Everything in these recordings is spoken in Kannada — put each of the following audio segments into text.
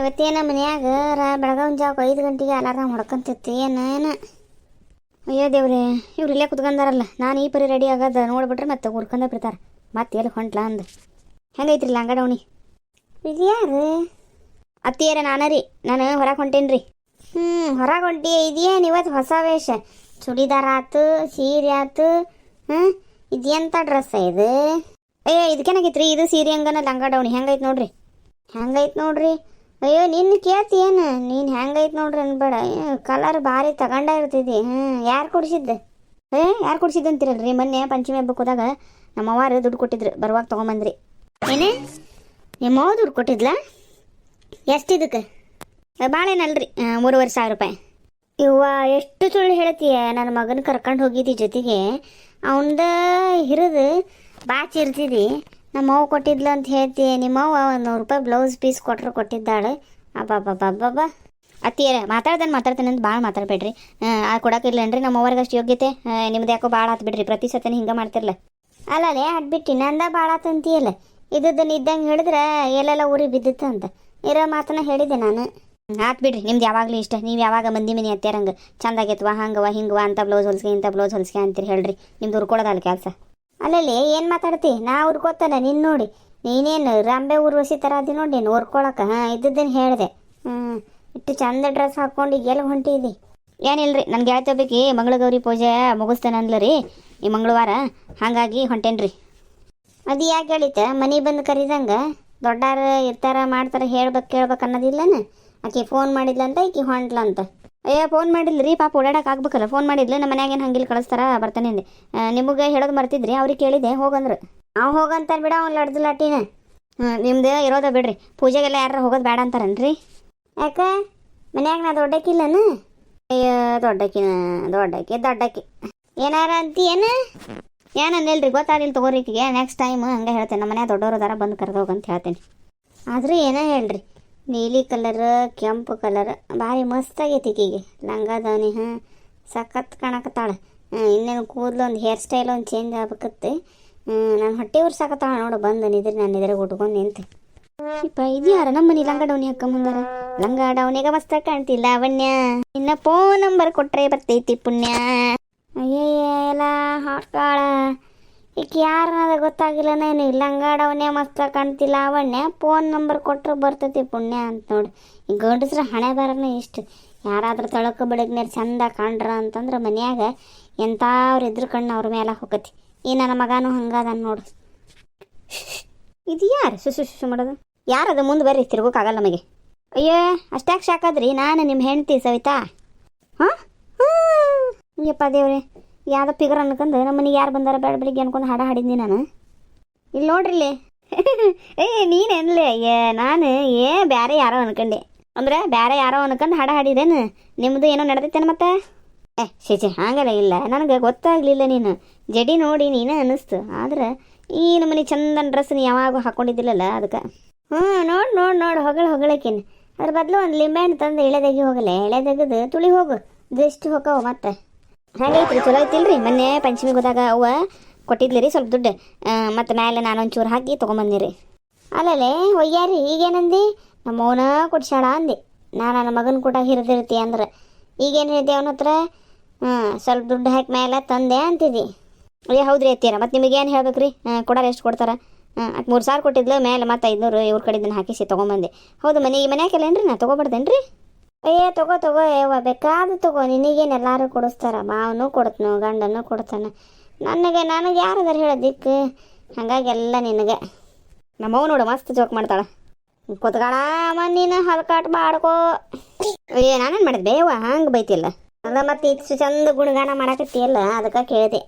ಇವತ್ತೇನ ಮನ್ಯಾಗ ರಾ ಬೆಳಗಾವಿನ ಜಾವ ಐದು ಗಂಟೆಗೆ ಅಲಾರಾಮ್ ಹೊಡ್ಕೊಂತಿತ್ತು. ಏನ ಏನ? ಅಯ್ಯೋ ದೇವ್ರೆ ಇವ್ರು ಇಲ್ಲೇ ಕುತ್ಕೊಂಡಾರಲ್ಲ. ನಾನು ಈ ಪರಿ ರೆಡಿ ಆಗದ ನೋಡ್ಬಿಟ್ರೆ ಮತ್ತೆ ಹುಡ್ಕೊಂಡ ಬಿಡ್ತಾರೆ. ಮತ್ತೆ ಎಲ್ಲಿ ಹೊಂಟ್ಲ ಅಂದ. ಹೆಂಗೈತ್ರಿ ಲಂಗಡವಣಿ ಇದು ಯಾರು? ಅತ್ತಿಯರ ನಾನು ರೀ. ನಾನು ಹೊರಗೆ ಹೊಂಟೇನಿ ರೀ. ಹ್ಞೂ ಹೊರಗೆ ಹೊಂಟಿ ಇದೇನು ಇವತ್ತು ಹೊಸ ವೇಷ? ಚೂಡಿದಾರ ಆತು ಸೀರೆ ಆತು ಹ್ಞೂ ಇದೆಂಥ ಡ್ರೆಸ್ ಇದು? ಏ ಇದಕ್ಕೇನಾಗೈತ್ರಿ? ಇದು ಸೀರೆ ಹಂಗನ ಲಂಗ ಡೌಣಿ ಹೆಂಗೈತೆ ನೋಡ್ರಿ? ಹೆಂಗೈತೆ ನೋಡ್ರಿ? ಅಯ್ಯೋ, ನಿನ್ನ ಕೇಳ್ತಿ ಏನು? ನೀನು ಹೆಂಗೈತೆ ನೋಡ್ರಿ ಅನ್ಬೇಡ. ಕಲರ್ ಭಾರಿ ತಗೊಂಡ ಇರ್ತಿದ್ದಿ. ಹ್ಞೂ ಯಾರು ಕೊಡಿಸಿದ್ದೆ? ಏ, ಯಾರು ಕೊಡಿಸಿದ್ದು ಅಂತೀರಲ್ರಿ? ಮೊನ್ನೆ ಪಂಚಮಿ ಹಬ್ಬಕ್ಕೆ ಹೋದಾಗ ನಮ್ಮ ಅವ್ವಾರು ದುಡ್ಡು ಕೊಟ್ಟಿದ್ರು. ಬರುವಾಗ ತೊಗೊಂಬಂದ್ರಿ. ಏನೇ? ನಿಮ್ಮವ್ವ ದುಡ್ಡು ಕೊಟ್ಟಿದ್ಲಾ? ಎಷ್ಟು ಇದಕ್ಕೆ ಭಾಳೇನಲ್ರಿ ಮೂರುವರೆ ಸಾವಿರ ರೂಪಾಯಿ. ಇವ್ವ ಎಷ್ಟು ಸುಳ್ಳು ಹೇಳ್ತೀಯ? ನನ್ನ ಮಗನ ಕರ್ಕೊಂಡು ಹೋಗಿದ್ದಿ ಜೊತೆಗೆ. ಅವನದ ಹಿರಿದು ಬಾಚಿ ಇರ್ತಿದ್ದಿ. ನಮ್ಮವ್ವ ಕೊಟ್ಟಿದ್ಲು ಅಂತ ಹೇಳ್ತಿ, ನಿಮ್ಮವ್ವ ಒಂದು ನೂರು ರೂಪಾಯಿ ಬ್ಲೌಸ್ ಪೀಸ್ ಕೊಟ್ರು ಕೊಟ್ಟಿದ್ದಾಳೆ. ಅಬ್ಬಬ್ಬಬ್ಬಬ್ಬ ಅತ್ತಿಯರ ಮಾತಾಡ್ತಾನೆ ಮಾತಾಡ್ತಾನೆ ಅಂತ ಭಾಳ ಮಾತಾಡಬೇಡ್ರಿ. ಆ ಕೊಡೋಕಿರ್ಲೇನ್ರಿ ನಮ್ಮ ಅವ್ರಿಗೆ ಅಷ್ಟು ಯೋಗ್ಯತೆ. ನಿಮ್ದು ಯಾಕೋ ಭಾಳ ಆತು ಬಿಡ್ರಿ ಪ್ರತಿ ಸತನ ಹಿಂಗೆ ಮಾಡ್ತಿರಲ್ಲ ಅಲ್ಲಲೇ ಅಡ್ಬಿಟ್ಟು ನಂದ ಭಾಳ ಆತಂತೀಯಲ್ಲ ಇದ್ದದ್ದನ್ನು ಇದ್ದಂಗೆ ಹೇಳಿದ್ರೆ ಎಲ್ಲೆಲ್ಲ ಊರಿಗೆ ಬಿದ್ದಿತ್ತು ಅಂತ. ಇರೋ ಮಾತನ್ನ ಹೇಳಿದ್ದೆ ನಾನು. ಆತ್ ಬಿಡ್ರಿ ನಿಮ್ದು ಯಾವಾಗಲೂ ಇಷ್ಟ. ನೀವು ಯಾವಾಗ ಮಂದಿ ಮನೆ ಅತ್ತಿರಂಗ ಚಂದಾಗಿತ್ವಾ ಹಂಗವ ಹಿಂಗವ ಅಂತ ಬ್ಲೌಸ್ ಹೊಲ್ಸ್ಕೆ ಇಂಥ ಬ್ಲೌಸ್ ಹೊಲ್ಸ್ಕೆ ಅಂತೀರಿ ಹೇಳ್ರಿ. ನಿಮ್ದು ಉರ್ಕೊಳ್ಳೋದಲ್ಲ ಕೆಲಸ. ಅಲ್ಲಲ್ಲಿ ಏನು ಮಾತಾಡ್ತಿ? ನಾ ಉರ್ಕೋತಾನೆ ನಿನ್ನ ನೋಡಿ. ನೀನೇನು ರಾಂಬೆ ಊರ್ವಸಿ ಥರ ಅದಿ ನೋಡಿ ನೀನು ಉರ್ಕೊಳಕ್ಕೆ ಹಾಂ ಇದ್ದದ್ದನ್ನು ಹೇಳಿದೆ. ಹ್ಞೂ ಇಟ್ಟು ಚಂದ ಡ್ರೆಸ್ ಹಾಕ್ಕೊಂಡು ಈಗ ಎಲ್ಲಿ ಹೊಂಟಿದಿ ಏನಿಲ್ರಿ ನನಗೆ ಯಾವ ಬೇಕಿ ಮಂಗಳಗೌರಿ ಪೂಜೆ ಮುಗಿಸ್ತೇನೆ ಅಂದ್ಲ ರೀ ಈ ಮಂಗಳವಾರ ಹಾಗಾಗಿ ಹೊಂಟೇನ್ರಿ. ಅದು ಯಾಕೆ ಹೇಳಿತ ಮನೆ ಬಂದು ಕರೀದಂಗೆ? ದೊಡ್ಡಾರ ಇರ್ತಾರ ಮಾಡ್ತಾರ ಹೇಳ್ಬೇಕು ಕೇಳ್ಬೇಕು ಅನ್ನೋದಿಲ್ಲನ? ಆಕೆ ಫೋನ್ ಮಾಡಿದ್ಲಂತ ಈಕೆ ಹೊಂಟ್ಲಂತ? ಅಯ್ಯ ಫೋನ್ ಮಾಡಿಲ್ಲ ರೀ, ಪಾಪ ಓಡಾಡಕ್ಕೆ ಆಗ್ಬೇಕಲ್ಲ ಫೋನ್ ಮಾಡಿದ್ಲು, ನಮ್ಮ ಮನ್ಯಾಗೇನು ಹಂಗಿಲ್ಲ ಕಳಿಸ್ತಾರ ಬರ್ತಾನೆ ಅಂದೆ. ನಿಮಗೆ ಹೇಳೋದು ಮರ್ತಿದ್ರಿ, ಅವ್ರಿಗೆ ಕೇಳಿದೆ, ಹೋಗಂದ್ರು. ನಾವು ಹೋಗಂತ ಬಿಡ, ಅವ್ನು ಲಡ್ದು ಲಾಟಿನ ನಿಮ್ದು ಇರೋದ ಬಿಡ್ರಿ, ಪೂಜೆಗೆಲ್ಲ ಯಾರು ಹೋಗೋದು ಬೇಡ ಅಂತಾರನ್ರಿ? ಯಾಕ? ಮನ್ಯಾಗ ನಾ ದೊಡ್ಡಕ್ಕಿಲ್ಲನ ಅಯ್ಯೋ ದೊಡ್ಡಕ್ಕಿನ ದೊಡ್ಡಕ್ಕಿ ದೊಡ್ಡಕ್ಕಿ ಏನಾರ ಅಂತೀಯೇನು ಏನು? ಅನ್ನಿಲ್ರಿ ಗೊತ್ತಾಗಿಲ್ಲ ತಗೋರಿಕಿಗೆ ನೆಕ್ಸ್ಟ್ ಟೈಮ್ ಹಂಗೆ ಹೇಳ್ತೇನೆ, ನಮ್ಮ ಮನ್ಯಾಗ ದೊಡ್ಡವರು ಅದಾರ, ಬಂದು ಕರೆದೋಗಂತ ಹೇಳ್ತೇನೆ. ಆದರೂ ಏನೋ ಹೇಳ್ರಿ? ನೀಲಿ ಕಲರ್, ಕೆಂಪು ಕಲರ್. ಭಾರಿ ಮಸ್ತ್ ಆಗೈತಿ ಈಕಿಗೆ ಲಂಗ ದಾವಣಿ ಹಾಂ, ಸಖತ್ ಕಾಣಕತ್ತಾಳ. ಇನ್ನೇನು ಕೂದಲು ಒಂದು ಹೇರ್ ಸ್ಟೈಲ್ ಒಂದು ಚೇಂಜ್ ಆಗ್ಬೇಕತ್ತೆ. ನಾನು ಹೊಟ್ಟೆ ಉರ್ಸಾಕತ್ತಾಳ ನೋಡು. ಬಂದು ನಿದ್ರೆ, ನಾನು ನಿದ್ರಿಗೆ ಉಟ್ಕೊಂಡು ನಿಂತೆ. ಇಪ್ಪ ಇದು ಯಾರ ನಮ್ಮ ಮನೆ ಲಂಗ ಡೌನಿ ಹಾಕೊಂಬಂದಾರ ಲಂಗ ಡೌನಿಗ ಮಸ್ತ ಕಾಣ್ತಿಲ್ಲ ಲಾವಣ್ಯ ನಿನ್ನ ಫೋನ್ ನಂಬರ್ ಕೊಟ್ರೆ ಬರ್ತೈತಿ ಪುಣ್ಯ. ಅಯ್ಯಯ್ಯ ಎಲ್ಲ ಹಾಕಾಳ ಯಾರನ್ನದ ಗೊತ್ತಾಗಿಲ್ಲ, ನಾನು ಲಂಗಾಡವನೇ ಮಸ್ತ ಕಾಣ್ತಿಲ್ಲ, ಅವಣ್ಣೆ ಫೋನ್ ನಂಬರ್ ಕೊಟ್ಟರು ಬರ್ತೈತಿ ಪುಣ್ಯ ಅಂತ ನೋಡಿ. ಈ ಗಂಡಸ್ರ ಹಣೆ ಬರನೇ ಇಷ್ಟು. ಯಾರಾದ್ರೂ ತಳಕ ಬೆಳಗ್ನೇರು ಚಂದ ಕಾಣ್ರ ಅಂತಂದ್ರೆ ಮನ್ಯಾಗ ಎಂಥವ್ರು ಇದ್ರ ಕಣ್ಣು ಅವ್ರ ಮೇಲೆ ಹೋಗತಿ ಈ ನನ್ನ ಮಗನೂ ಹಂಗದ ನೋಡು. ಇದು ಯಾರು? ಸುಸು ಸುಸು ಮಾಡೋದು? ಯಾರದು ಮುಂದೆ ಬರ್ರಿ ತಿರ್ಗೋಕ್ಕಾಗಲ್ಲ ನಮಗೆ. ಅಯ್ಯೋ, ಅಷ್ಟ್ಯಾಕೆ ಶಾಕಾದ್ರಿ ನಾನು ನಿಮ್ಮ ಹೆಂಡ್ತಿ ಸವಿತಾ. ಹಾಂ? ಯಪ್ಪ ದೇವ್ರೆ. ಯಾವ್ದೋ ಪಿಗರ್ ಅನ್ಕೊಂಡು ನಮ್ಮ ಮನೆಗೆ ಯಾರು ಬಂದಾರ ಬೇಡ ಬೆಳಿಗ್ಗೆ ಅನ್ಕೊಂಡು ಹಾಡ ಹಾಡಿದ್ನಿ ನಾನು. ಇಲ್ಲಿ ನೋಡ್ರಿಲ್ಲಿ. ಏ ನೀನೇನ್ಲೇ ಏ, ನಾನು ಏ ಬೇರೆ ಯಾರೋ ಅನ್ಕೊಂಡೆ. ಅಂದ್ರೆ ಬೇರೆ ಯಾರೋ ಅನ್ಕೊಂಡು ಹಾಡ ಹಾಡಿದೇನು? ನಿಮ್ಮದು ಏನೋ ನಡೆದೈತೇನು ಮತ್ತೆ? ಏ ಶೇಚೆ ಹಂಗಲ್ಲ ಇಲ್ಲ. ನನಗೆ ಗೊತ್ತಾಗಲಿಲ್ಲ ನೀನು. ಜಡಿ ನೋಡಿ ನೀನು ಅನ್ನಿಸ್ತು. ಆದ್ರೆ ಈ ನಮ್ಮನೆ ಚಂದನ ಡ್ರೆಸ್ ನೀ ಯಾವಾಗ ಹಾಕೊಂಡಿದ್ದಿಲ್ಲಲ್ಲ ಅದಕ್ಕೆ ಹ್ಞೂ ನೋಡಿ ನೋಡಿ ನೋಡಿ, ಹೊಗಳ, ಹೊಗಳಕೇನು. ಅದ್ರ ಬದಲು ಒಂದು ಲಿಂಬೆಹಣ್ಣು ತಂದು ಎಳೆದಾಗಿ ಹೋಗಲ್ಲ ಎಳೆದಾಗದು ತುಳಿ ಹೋಗು. ದೃಷ್ಟಿ ಹೋಗವು ಮತ್ತೆ. ಹೆಂಗೈತ್ರಿ ಚಲೋ ಐತಿಲ್ರಿ. ಮೊನ್ನೆ ಪಂಚಮಿ ಹೋದಾಗ ಅವ್ವ ಕೊಟ್ಟಿದ್ಲಿ ರೀ ಸ್ವಲ್ಪ ದುಡ್ಡು. ಮತ್ತು ಮೇಲೆ ನಾನೊಂಚೂರು ಹಾಕಿ ತೊಗೊಂಬಂದಿರಿ ಅಲ್ಲಲ್ಲೇ ಒಯ್ಯಾರಿ ಈಗೇನಂದಿ? ನಮ್ಮ ಅವನ ಕೊಡ್ಸಾಳ ಅಂದಿ. ನಾನು ನನ್ನ ಮಗನ ಕೂಡ ಹಿರಿದಿರ್ತಿ ಅಂದ್ರೆ. ಈಗೇನು ಹೇಳ್ತಿ ಅವನ ಹತ್ರ? ಹಾಂ, ಸ್ವಲ್ಪ ದುಡ್ಡು ಹಾಕಿ ಮೇಲೆ ತಂದೆ ಅಂತಿದ್ದಿ ಅಯ್ಯ ಹೌದ್ರಿ ಅತ್ತೀರ ಮತ್ತು ನಿಮಗೆ ಏನು ಹೇಳ್ಬೇಕು ರೀ ಕೊಡಾರ ಎಷ್ಟು ಕೊಡ್ತಾರೆ? ಹಾಂ ಮೂರು ಸಾವಿರ ಕೊಟ್ಟಿದ್ಲು ಮೇಲೆ ಮತ್ತು ಐದುನೂರು, ಇವ್ರ ಕಡೆ ಇದನ್ನು ಹಾಕಿಸಿ ತೊಗೊಂಬಂದೆ. ಹೌದು ಮನೆ ರೀ ನಾ ತೊಗೊಬಾರ್ದೇನ್ರಿ? ಅಯ್ಯ, ತಗೋ ತಗೋ ಯವ್ವ ಬೇಕಾದ ತಗೋ ನಿನಗೇನು ಎಲ್ಲರೂ ಕೊಡಿಸ್ತಾರ ಮಾವನು ಕೊಡ್ತನು ಗಂಡನು ಕೊಡ್ತಾನೆ. ನನಗೆ ನನಗೆ ಯಾರದಾರ ಹೇಳೋದಿಕ್ಕೆ? ಹಾಗಾಗಿ ಎಲ್ಲ ನಿನಗೆ. ನಮ್ಮವ್ ನೋಡು, ಮಸ್ತ್ ಜೋಕ್ ಮಾಡ್ತಾಳ. ಅಮ್ಮ, ನೀನು ಹಲ್ಕಾಟ್ ಮಾಡ್ಕೋ. ಏ, ನಾನೇನು ಮಾಡಿದೆ ಬೇವ ಹಂಗೆ ಬೈತಿಲ್ಲ ಅದ ಮತ್ತೆ ಇಷ್ಟು ಚಂದ ಗುಣಗಾನ ಮಾಡಕತ್ತಿಯಲ್ಲ? ಅದಕ್ಕೆ ಕೇಳಿದೆ.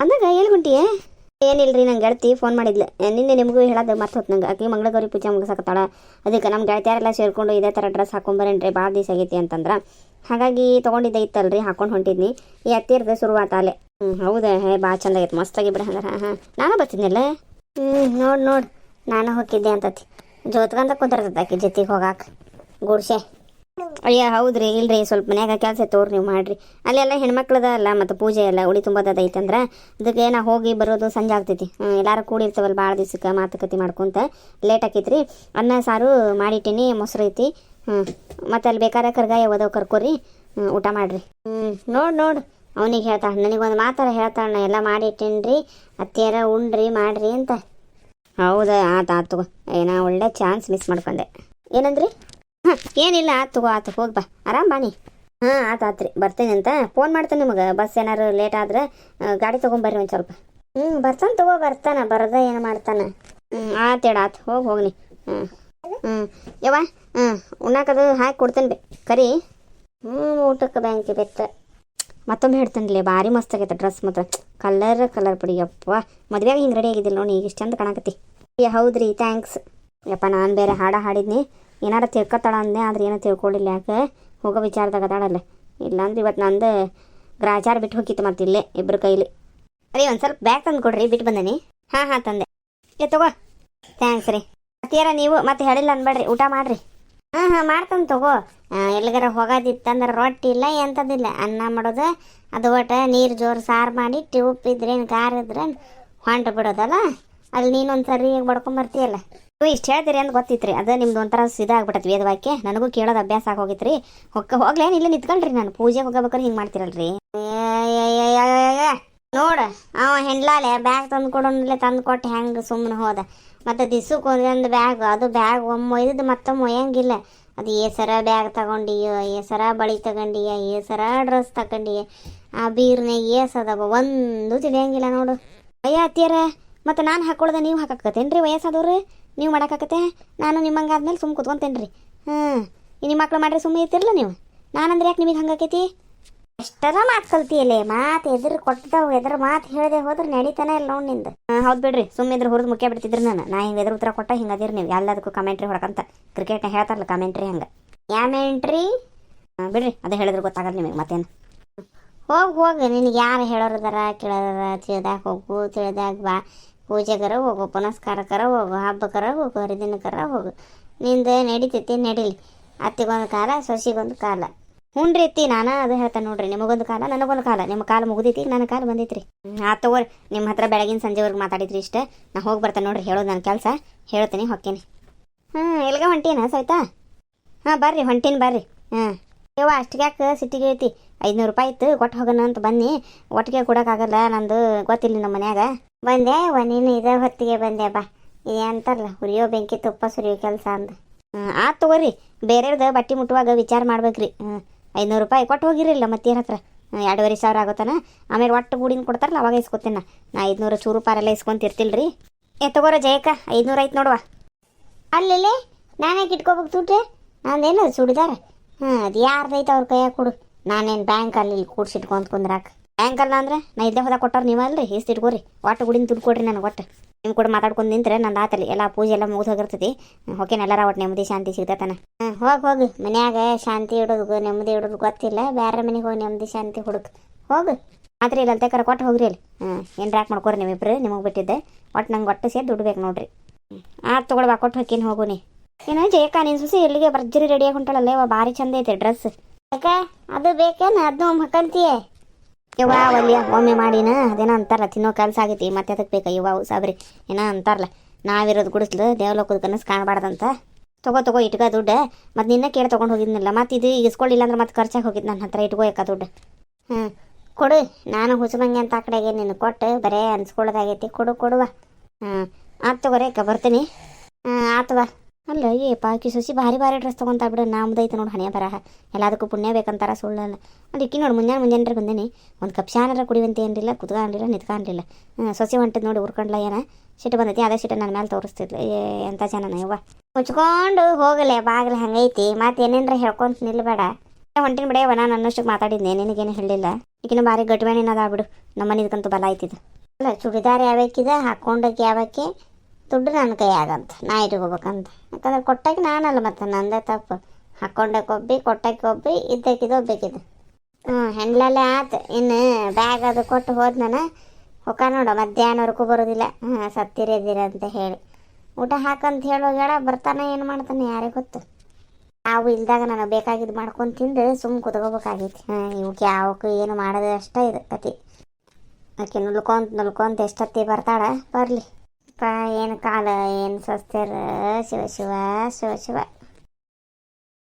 ಅಂದಾಗ, ಎಲ್ಲಿ ಹೊಂಟಿಯೇ? ಏನಿಲ್ರಿ, ನಂಗೆ ಗೆಳತಿ ಫೋನ್ ಮಾಡಿದ್ಲು. ನಿನ್ನೆ ನಿಮಗೂ ಹೇಳೋದು ಮತ್ತೆ ಹೊತ್ತು ನಂಗೆ. ಆಕೆ ಮಂಗಳಗೌರಿ ಪೂಜೆ ಮುಗಿಸಕತ್ತಾಳ. ಅದಕ್ಕೆ ನಮ್ಮ ಗೆಳತಿಯರೆಲ್ಲ ಸೇರ್ಕೊಂಡು ಇದೇ ಥರ ಡ್ರೆಸ್ ಹಾಕೊಂಬರೇನ್ರಿ ಭಾಳ ದಿವಸ ಆಗೈತಿ ಅಂತಂದ್ರೆ. ಹಾಗಾಗಿ ತೊಗೊಂಡಿದ್ದೆ ಇತ್ತಲ್ರಿ, ಹಾಕೊಂಡು ಹೊಂಟಿದ್ನಿ. ಈ ಹತ್ತಿರದ ಶುರುವಾತ ಅಲ್ಲೇ ಹ್ಞೂ ಹೌದಾ, ಹೇ ಭಾಳ ಚಂದ ಆಗೈತೆ ಮಸ್ತಾಗಿ ಬಿಡ ಹಂಗಾರ. ಹಾಂ ಹಾಂ. ನಾನು ಬರ್ತಿದ್ನಲ್ಲ? ಹ್ಞೂ ನೋಡಿ ನೋಡಿ. ನಾನು ಹೋಗಿದ್ದೆ ಅಂತತಿ. ಜೋತ್ಕಂತ ಕುಂತಿರ್ತೈತೆ ಆಕೆ ಜೊತೆಗೆ ಹೋಗಾಕ. ಗುಡ್ಸೆ. ಅಯ್ಯ, ಹೌದ್ರಿ, ಇಲ್ರಿ, ಸ್ವಲ್ಪ ಮನ್ಯಾಗ ಕೆಲಸ ತೋರಿ ನೀವು ಮಾಡ್ರಿ. ಅಲ್ಲೆಲ್ಲ ಹೆಣ್ಮಕ್ಳದ ಅಲ್ಲ, ಮತ್ತು ಪೂಜೆ ಎಲ್ಲ ಉಳಿ ತುಂಬದ ಅಂದ್ರೆ, ಅದಕ್ಕೆ ನಾ ಹೋಗಿ ಬರೋದು ಸಂಜೆ ಆಗ್ತೈತಿ. ಎಲ್ಲಾರು ಕೂಡಿರ್ತಾವಲ್ಲ ಭಾಳ ದಿವ್ಸಕ್ಕೆ ಮಾತುಕತೆ ಮಾಡ್ಕೊಂತ ಲೇಟ್ ಆಕೈತ್ರಿ. ಅನ್ನ, ಸಾರು ಮಾಡಿಟ್ಟಿನಿ, ಮೊಸರು ಐತಿ. ಹ್ಞೂ ಮತ್ತೆ ಅಲ್ಲಿ ಬೇಕಾದ ಕರ್ಗಾಯ ಓದೋ ಕರ್ಕೋರಿ. ಊಟ ಮಾಡ್ರಿ. ಹ್ಞೂ ನೋಡಿ, ನೋಡು, ಅವನಿಗೆ ಹೇಳ್ತಾಳೆ ನನಗೊಂದು ಮಾತಾರ ಹೇಳ್ತಾಳೆ ನಾ, ಎಲ್ಲ ಮಾಡಿಟ್ಟೇನ್ರಿ. ಅತ್ತಿಯಾರ ಉಣ್ರಿ, ಮಾಡ್ರಿ ಅಂತ. ಹೌದಾ, ಆತ, ಆತು ತಗೋ. ಏ, ನಾ ಒಳ್ಳೆ ಚಾನ್ಸ್ ಮಿಸ್ ಮಾಡ್ಕೊಂಡೆ. ಏನಂದ್ರಿ? ಹಾಂ ಏನಿಲ್ಲ ಆತು ಆತು, ಹೋಗಿ ಬಾ. ಆರಾಮ್ ಬಾನಿ ಹಾಂ ಆತು ಆತ್ರಿ ಬರ್ತೀನಿ ಅಂತ. ಫೋನ್ ಮಾಡ್ತೇನೆ ನಿಮಗೆ. ಬಸ್ ಏನಾರು ಲೇಟ್ ಆದ್ರೆ ಗಾಡಿ ತೊಗೊಂಬರ್ರಿ ಒಂದು ಸ್ವಲ್ಪ. ಹ್ಞೂ ಬರ್ತಾನೆ ತಗೋ, ಬರ್ತಾನೆ. ಬರೋದ ಏನು ಮಾಡ್ತಾನೆ. ಹ್ಞೂ ಆತೇಡ ಆತು. ಹೋಗಿ ಹೋಗ್ನಿ ಹ್ಞೂ ಹ್ಞೂ ಯವ್ವ ಹ್ಞೂ ಉಣ್ಣಾಕದು ಹಾಕಿ ಕೊಡ್ತೇನೆ ಬೇ. ಕರಿ. ಹ್ಞೂ ಊಟಕ್ಕೆ ಬ್ಯಾಂಕಿ ಬೆತ್ತ ಮತ್ತೊಮ್ಮೆ ಹೇಳ್ತೇನೆ ಭಾರಿ ಮಸ್ತ್ ಆಗೈತೆ ಡ್ರೆಸ್ ಮಾತ್ರ. ಕಲರ್ ಕಲರ್ ಪುಡಿ ಯಪ್ಪ ಮದ್ವೆಗೆ ಹಿಂಗೆ ರೆಡಿ ಆಗಿದ್ದಿಲ್ಲ ನೋಡಿ, ಈಗ ಇಷ್ಟು ಚಂದ ಕಾಣಕತ್ತಿ. ಏ, ಹೌದ್ರಿ ಥ್ಯಾಂಕ್ಸ್ ಯಪ್ಪ, ನಾನು ಬೇರೆ ಹಾಡ ಹಾಡಿದ್ನಿ. ಏನಾರ ತಿಳ್ಕೊತಾಳ ಅಂದೆ, ಆದ್ರೆ ಏನೂ ತಿಳ್ಕೊಳ್ಳಿಲ್ಲ ಯಾಕೆ? ಹೋಗೋ ವಿಚಾರದಾಗ ಅದಾಳಲ್ಲ. ಇಲ್ಲಾಂದ್ರೆ ಇವತ್ತು ನಂದು ಗ್ರಾಚಾರ ಬಿಟ್ಟು ಹೋಗಿತ್ತು ಮತ್ತೆ ಇಲ್ಲೇ ಇಬ್ಬರು ಕೈಲಿ. ಅದೇ ಒಂದು ಸ್ವಲ್ಪ ಬ್ಯಾಗ್ ತಂದು ಕೊಡ್ರಿ, ಬಿಟ್ಟು ಬಂದೇನಿ. ಹಾಂ ಹಾಂ, ತಂದೆ. ಏ, ತಗೋ. ಥ್ಯಾಂಕ್ಸ್ ರೀ. ಮತ್ತೇರ ನೀವು ಮತ್ತೆ ಹೇಳಿಲ್ಲ ಅನ್ಬೇಡ್ರಿ, ಊಟ ಮಾಡ್ರಿ. ಹಾಂ ಹಾಂ, ಮಾಡ್ತಾನೆ ತಗೋ. ಎಲ್ಲಿಗಾರ ಹೋಗೋದಿತ್ತಂದ್ರೆ ರೊಟ್ಟಿ ಇಲ್ಲ ಎಂಥದ್ದಿಲ್ಲ ಅನ್ನ ಮಾಡೋದು, ಅದು ಒಟ್ಟು ನೀರು, ಜೋರು, ಸಾರು ಮಾಡಿ ಟ್ಯೂಬ್ ಇದ್ರೇನು ಕಾರ್ ಇದ್ರೇನು ಹೊಂಟು ಬಿಡೋದಲ್ಲ ಅಲ್ಲಿ ನೀನೊಂದು ಸರಿಯಾಗಿ ಬಡ್ಕೊಂಬರ್ತೀಯಲ್ಲ ನೀವು ಇಷ್ಟು ಹೇಳ್ತೀರಿ ಅಂತ ಗೊತ್ತಿತ್ತು ರೀ ಅದು ನಿಮ್ದು ಒಂಥರ ವೇದವಾಕೆ ವೇದವಾಕ್ಯ. ನನಗೂ ಕೇಳೋದು ಅಭ್ಯಾಸ ಆಗೋಗಿತ್ರಿ. ಹೊಕ್ಕ ಹೋಗ್ಲೇನು ಇಲ್ಲ ನಿಂತ್ಕೊಳ್ರಿ ನಾನು. ಪೂಜೆ ಹೋಗಬೇಕಾದ್ರೆ ಹಿಂಗೆ ಮಾಡ್ತಿರಲ್ರಿ. ನೋಡ, ಅವ ಹೆಣ್ಲಾಲೆ, ಬ್ಯಾಗ್ ತಂದು ಕೊಡೋನ್ಲೆ ತಂದು ಕೊಟ್ಟು ಹೆಂಗೆ ಸುಮ್ಮನೆ ಹೋದ. ಮತ್ತು ದಿಸಕ್ಕೆ ಒಂದೊಂದು ಬ್ಯಾಗ್, ಅದು ಬ್ಯಾಗ್ ಒಮ್ಮೆ ಮತ್ತೆ ಮತ್ತೊಮ್ಮೆ ಒಯ್ಯಂಗಿಲ್ಲ. ಅದು ಏ ಸರ ಬ್ಯಾಗ್ ತಗೊಂಡಿಯೋ ಏ ಸರ ಬಳಿ ತಗೊಂಡಿಯ ಏ ಸರ ಡ್ರೆಸ್ ತಗೊಂಡಿಯ, ಆ ಬೀರ್ನಾಗ ಏಸದವ ಒಂದು ತಿಳಿಯಂಗಿಲ್ಲ ನೋಡು. ಅಯ್ಯ ಅತ್ತಿಯರ, ಮತ್ತು ನಾನು ಹಾಕೊಳ್ದೆ, ನೀವು ಹಾಕಕ್ಕತ್ತೇನ್ರಿ ವಯಸ್ಸಾದವ್ರು? ನೀವು ಮಾಡೋಕ್ಕಾಗತ್ತೆ ನಾನು ನಿಮ್ಮಂಗಾದ್ಮೇಲೆ ಸುಮ್ಮ ಕುತ್ಕೊಂತೇನೆ ರೀ ಹ್ಞೂ ನಿಮ್ಮ ಮಕ್ಳು ಮಾಡ್ರಿ ಸುಮ್ಮನೆ ಇರ್ತಿರಲ್ಲ ನೀವು? ನಾನಂದ್ರೆ ಯಾಕೆ ನಿಮಗೆ ಹಂಗಾಕೈತಿ? ಎಷ್ಟರ ಮಾತು ಕಲ್ತಿಯಲ್ಲೇ, ಮಾತು ಎದುರು ಕೊಟ್ಟದವು ಎದುರು ಮಾತು ಹೇಳದೆ ಹೋದ್ರೆ ನಡೀತಾನೆ ಇಲ್ಲ ನೋಡಿ ನಿಂದು. ಹೌದು ಬಿಡ್ರಿ. ಸುಮ್ಮಿದ್ರೆ ಹುರಿದು ಮುಖ್ಯ ಬಿಡ್ತಿದ್ರು ನಾನು. ನಾ ಹಿಂಗೆ ಎದುರು ಉತ್ತರ ಕೊಟ್ಟ ಹಿಂಗೆ ಅದಿರಿ ನೀವು. ಎಲ್ಲದಕ್ಕೂ ಕಮೆಂಟ್ರಿ ಹೊಡ್ಕಂತ. ಕ್ರಿಕೆಟ್ನ ಹೇಳ್ತಾರಲ್ಲ ಕಮೆಂಟ್ರಿ ಹಂಗೆ. ಯಾಮೆಂಟ್ರಿ ಬಿಡ್ರಿ. ಅದೇ ಹೇಳಿದ್ರೆ ಗೊತ್ತಾಗಲ್ಲ ನಿಮಗೆ ಮತ್ತೇನು. ಹೋಗಿ ಹೋಗಿ. ನಿನಗೆ ಯಾರು ಹೇಳೋರದಾರ ಕೇಳೋದಾರ ತಿಳಿದಾಗ ಹೋಗು, ತಿಳಿದಾಗ ಬಾ. ಪೂಜೆಗರ ಹೋಗು ಪುನಸ್ಕಾರಕ್ಕರ ಹೋಗು ಹಬ್ಬಕ್ಕರ ಹೋಗು ಹರಿದಿನಕ್ಕರ ಹೋಗು. ನಿಂದ ನಡೀತೈತಿ, ನಡೀಲಿ. ಅತ್ತಿಗೊಂದು ಕಾಲ, ಸೊಸಿಗೊಂದು ಕಾಲ. ಹ್ಞೂ ರೀ ನಾನು ಅದು ಹೇಳ್ತೇನೆ ನೋಡ್ರಿ, ನಿಮಗೊಂದು ಕಾಲ, ನನಗೊಂದು ಕಾಲ. ನಿಮ್ಮ ಕಾಲ ಮುಗಿದೈತಿ, ನನ್ನ ಕಾಲ ರೀ ಆ, ತಗೋರಿ. ನಿಮ್ಮ ಹತ್ರ ಬೆಳಗಿನ ಸಂಜೆವರೆಗೆ ಮಾತಾಡಿದ್ರಿ ಇಷ್ಟ. ನಾ ಹೋಗಿ ಬರ್ತೇನೆ ನೋಡ್ರಿ, ಹೇಳೋದು ನನ್ನ ಕೆಲಸ. ಹೇಳ್ತೀನಿ, ಹೊಕ್ಕೇನಿ. ಹ್ಞೂ ಎಲ್ಗ ಹೊಂಟೀನ ಸವಿತಾ? ಹಾಂ, ಬರ್ರಿ, ಹೊಂಟೀನಿ ಬರ್ರಿ. ಹಾಂ. ಯವ್ವ ಅಷ್ಟು ಯಾಕೆ ಸಿಟ್ಟಿಗೆ ಐತಿ ಐದುನೂರು ರೂಪಾಯಿ ಇತ್ತು, ಕೊಟ್ಟು ಹೋಗೋಣ ಅಂತ ಬನ್ನಿ. ಒಟ್ಟಿಗೆ ಕೊಡೋಕ್ಕಾಗಲ್ಲ ನಂದು, ಗೊತ್ತಿಲ್ಲ ನಮ್ಮ ಮನ್ಯಾಗ. ಬಂದೆ ನೀನು ಇದೇ ಹೊತ್ತಿಗೆ ಬಂದೆ, ಬಾ. ಏ ಅಂತಾರಲ್ಲ ಹುರಿಯೋ ಬೆಂಕಿ ತುಪ್ಪ ಸುರಿಯೋ ಕೆಲಸ ಅಂದ. ಆತ್ ತಗೋರಿ. ಬೇರೆಯವ್ರದ್ದು ಬಟ್ಟೆ ಮುಟ್ಟುವಾಗ ವಿಚಾರ ಮಾಡ್ಬೇಕ್ರಿ. ಐನೂರು ರೂಪಾಯಿ ಕೊಟ್ಟು ಹೋಗಿರಲಿಲ್ಲ ಮತ್ತೇರ ಹತ್ರ. ಎರಡುವರೆ ಸಾವಿರ ಆಗೋತನ ಆಮೇಲೆ ಒಟ್ಟು ಗೂಡಿನ ಕೊಡ್ತಾರಲ್ಲ, ಅವಾಗ ಇಸ್ಕೊತೀನಿ. ನಾ ಐದುನೂರು ಚೂರು ಪಾರೆಲ್ಲ ಇಸ್ಕೊಂತಿರ್ತಿಲ್ರಿ. ಏ ತಗೋರ ಜಯಕ್ಕ, ಐದುನೂರು ಐತೆ ನೋಡುವ. ಅಲ್ಲೇ ನಾನೇ ಇಟ್ಕೋಬೇಕು ದುಡ್ಡು ನಂದೇನು ಸುಡಿದಾರ? ಹಾಂ ಅದು ಯಾರ್ದೈತೆ ಅವ್ರ ಕೈಯಾಗ ಕೊಡು. ನಾನೇನು ಬ್ಯಾಂಕಲ್ಲಿ ಕೂಡ್ಸಿಟ್ಕೊಂತ ಕುಂದ್ರಾಕ. ಅಲ್ಲ ಅಂದ್ರೆ ನಾ ಇಲ್ಲೇ ಹೋದಾಗ ಕೊಟ್ಟವ್ರು ನೀವಲ್ರಿ ಇಷ್ಟು ಇಟ್ಕೋರಿ. ಒಟ್ಟು ಗುಡಿನ ದುಡ್ಡು ಕೊಡ್ರಿ ನನಗೆ ಒಟ್ಟು. ನಿಮ್ಮ ಕೂಡ ಮಾತಾಡ್ಕೊಂಡು ನಿಂತ್ರೆ ನನ್ನ ಆತಲ್ಲಿ ಎಲ್ಲ ಪೂಜೆ ಎಲ್ಲ ಮುಗಿದು ಹೋಗಿರ್ತೈತಿ. ಎಲ್ಲರ ಒಟ್ಟು ನೆಮ್ಮದಿ ಶಾಂತಿ ಸಿಗ್ತೈತನ. ಹ್ಞೂ ಹೋಗಿ ಹೋಗಿ. ಮನ್ಯಾಗ ಶಾಂತಿ ಇಡೋದು ನೆಮ್ಮದಿ ಇಡೋದು ಗೊತ್ತಿಲ್ಲ. ಬೇರೆ ಮನೆಗೆ ಹೋಗಿ ನೆಮ್ಮದಿ ಶಾಂತಿ ಹುಡುಕ್. ಹೋಗು. ಮಾತ್ರ ಇಲ್ಲ ಕರೆ ಕೊಟ್ಟು ಹೋಗ್ರಿ ಅಲ್ಲಿ ಹ್ಞೂ ಏನು ರಾಕ್ ಮಾಡ್ಕೊರಿ ನೀವಿಬ್ರು, ನಿಮಗೆ ಬಿಟ್ಟಿದ್ದೆ. ಒಟ್ಟು ನಂಗೆ ಒಟ್ಟು ಸೇರಿ ದುಡ್ಡು ಬೇಕು ನೋಡ್ರಿ. ಆ ತಗೊಳ್ಬಾ ಕೊಟ್ಟು ಹೋಗಿನ ಹೋಗುನಿ ಏನೋ ಜಯಕ್ಕ, ನೀನು ಸುಸಿ ಎಲ್ಲಿಗೆ ಭರ್ಜರಿ ರೆಡಿಯಾಗಿ ಹೊಂಟಾಳಲ್ಲ ಭಾರಿ ಚಂದ ಐತೆ ಡ್ರೆಸ್. ಯಾಕ? ಅದು ಬೇಕೇನ? ಅದು ಒಮ್ಮೆ ಹಾಕಂತೀಯೇ ಯವ್ವ, ಒಲ್ಯ, ಒಮ್ಮೆ ಮಾಡಿನ, ಅದೇನ ಅಂತಾರಲ್ಲ, ತಿನ್ನೋ ಕೆಲಸ ಆಗೈತಿ, ಮತ್ತೆ ಅದಕ್ಕೆ ಬೇಕಾ? ಯವ್ವ ಸಾಬ್ರಿ ಏನೋ ಅಂತಾರಲ್ಲ. ನಾವಿರೋದು ಗುಡಿಸ್ಲು, ದೇವಲೋಕದ ಕನಸು ಕಾಣಬಾರ್ದಂತ. ತಗೋ ತಗೋ, ಇಟ್ಕ ದುಡ್ಡು. ಮತ್ತು ನಿನ್ನೆ ಕೇಳಿ ತೊಗೊಂಡು ಹೋಗಿದ್ನಲ್ಲ, ಮತ್ತು ಇದು ಇಸ್ಕೊಳ್ಳಿಲ್ಲ ಅಂದ್ರೆ ಮತ್ತೆ ಖರ್ಚಾಗಿ ಹೋಗಿದ್ದು ನನ್ನ ಹತ್ರ ಇಟ್ಕೋ ಯಾಕ ದುಡ್ಡು. ಹ್ಞೂ ಕೊಡು, ನಾನು ಹುಚ್ಚಮಂಗೆ ಅಂತ ಆ ಕಡೆಗೆ ನಿನ್ನ ಕೊಟ್ಟು ಬರೇ ಅನ್ಸ್ಕೊಳ್ಳೋದಾಗೈತಿ. ಕೊಡು, ಕೊಡುವ. ಹ್ಞೂ ಆತು ತಗೋರಿ ಅಕ್ಕ, ಬರ್ತೀನಿ. ಹ್ಞೂ ಆತವ ಅಲ್ಲ, ಏ, ಪಾಕಿ ಸೊಸಿ ಭಾರಿ ಭಾರಿ ಡ್ರೆಸ್ ತೊಗೊಂತ ಬಿಡು ನಮ್ದೈತೆ ನೋಡಿ ಹಣೆ ಬರಹ. ಎಲ್ಲದಕ್ಕೂ ಪುಣ್ಯ ಬೇಕಂತಾರ ಸುಳ್ಳಲ್ಲ ಅಲ್ಲಿ ಇಕ್ಕಿ ನೋಡಿ, ಮುಂಜಾನೆ ಮುಂಜಾನೆ ಬಂದೇನಿ. ಒಂದು ಕಪ್ ಶಾನರ ಕುಡಿವಂತ ಏನಿಲ್ಲ ಕುತ್ಕೊಂಡಿಲ್ಲ ನಿಂತ್ಕೊಂಡಿಲ್ಲ ಸಸಿ ಹೊಂಟದ್ ನೋಡಿ ಉರ್ಕೊಂಡ್ಲ ಏನ. ಸಿಟ್ಟು ಬಂದೈತಿ, ಅದೇ ಸಿಟ್ಟು ನನ್ನ ಮೇಲೆ ತೋರಿಸ್ತಿದ್ಲು. ಎಂತ ಎಂಥ ಚೆನ್ನಾನ ಯವ್ವ ಮುಚ್ಕೊಂಡು ಹೋಗಲೆ, ಬಾಗಿಲು ಹಂಗೈತಿ. ಮತ್ತೆ ಏನೇನ್ರ ಹೇಳ್ಕೊಂತ ನಿಲ್ಬೇಡ. ಹೊಂಟಿನ ಬಿಡೆಯವ ನಾನು ಅನ್ನೋಷ್ಟಕ್ಕೆ ಮಾತಾಡಿದ್ದೆ ನಿನಗೇನು ಹೇಳಿಲ್ಲ ಈಗಿನ ಭಾರಿ ಗಟ್ಬೇಣಿನ ಅದ ಬಿಡು. ನಮ್ಮ ಮನಿದ್ಕಂತೂ ಬಲ ಆಯ್ತಿದ್ದು ಅಲ್ಲ, ಚೂಡಿದಾರ ಯಾವಕ್ಕಿದೆ ಹಾಕೊಂಡಕ್ಕೆ ಯಾವಕ್ಕೆ? ದುಡ್ಡು ನನ್ನ ಕೈಯಾಗಂತ. ನಾ ಇಟ್ಕೋಬೇಕಂತ. ಯಾಕಂದ್ರೆ ಕೊಟ್ಟಾಗ ನಾನಲ್ಲ ಮತ್ತೆ, ನಂದೇ ತಪ್ಪು. ಹಾಕೊಂಡಕ್ಕೆ ಕೊಬ್ಬಿ ಕೊಟ್ಟಾಗ ಒಬ್ಬಿ, ಇದ್ದಕ್ಕಿದ್ದು ಒಬ್ಬೇಕಿದು ಹ್ಞೂ ಹೆಣ್ಲಲ್ಲೇ ಆತು. ಇನ್ನು ಬ್ಯಾಗ್ ಅದು ಕೊಟ್ಟು ಹೋದ್ ನಾನು ಹೊಕ್ಕ ನೋಡು ಮಧ್ಯಾಹ್ನವರೆಗೂ ಬರೋದಿಲ್ಲ. ಹಾಂ ಸತ್ತಿರಿದ್ದೀರ ಅಂತ ಹೇಳಿ. ಊಟ ಹಾಕಂತ ಹೇಳೋಗ್ಯಾಳ ಬರ್ತಾನೆ ಏನು ಮಾಡ್ತಾನೆ ಯಾರಿಗೆ ಗೊತ್ತು. ಅವು ಇಲ್ದಾಗ ನಾನು ಬೇಕಾಗಿದ್ದು ಮಾಡ್ಕೊಂಡು ತಿಂದು ಸುಮ್ಮ ಕುತ್ಕೋಬೇಕಾಗಿತ್ತು ಹಾಂ ಇವಕ್ಕೆ ಯಾವಕ್ಕೂ ಏನು ಮಾಡೋದು ಅಷ್ಟೇ ಇದು ಕತಿ ಆಕೆ ನುಲ್ಕೊಂತ ನುಲ್ಕೊಂತ ಎಷ್ಟೊತ್ತಿ ಬರ್ತಾಳೆ, ಬರಲಿ. ಪಾ ಏನು ಕಾಲ ಏನು ಸ್ವಸ್ಥರ ಶಿವ ಶಿವ ಶಿವ ಶಿವ.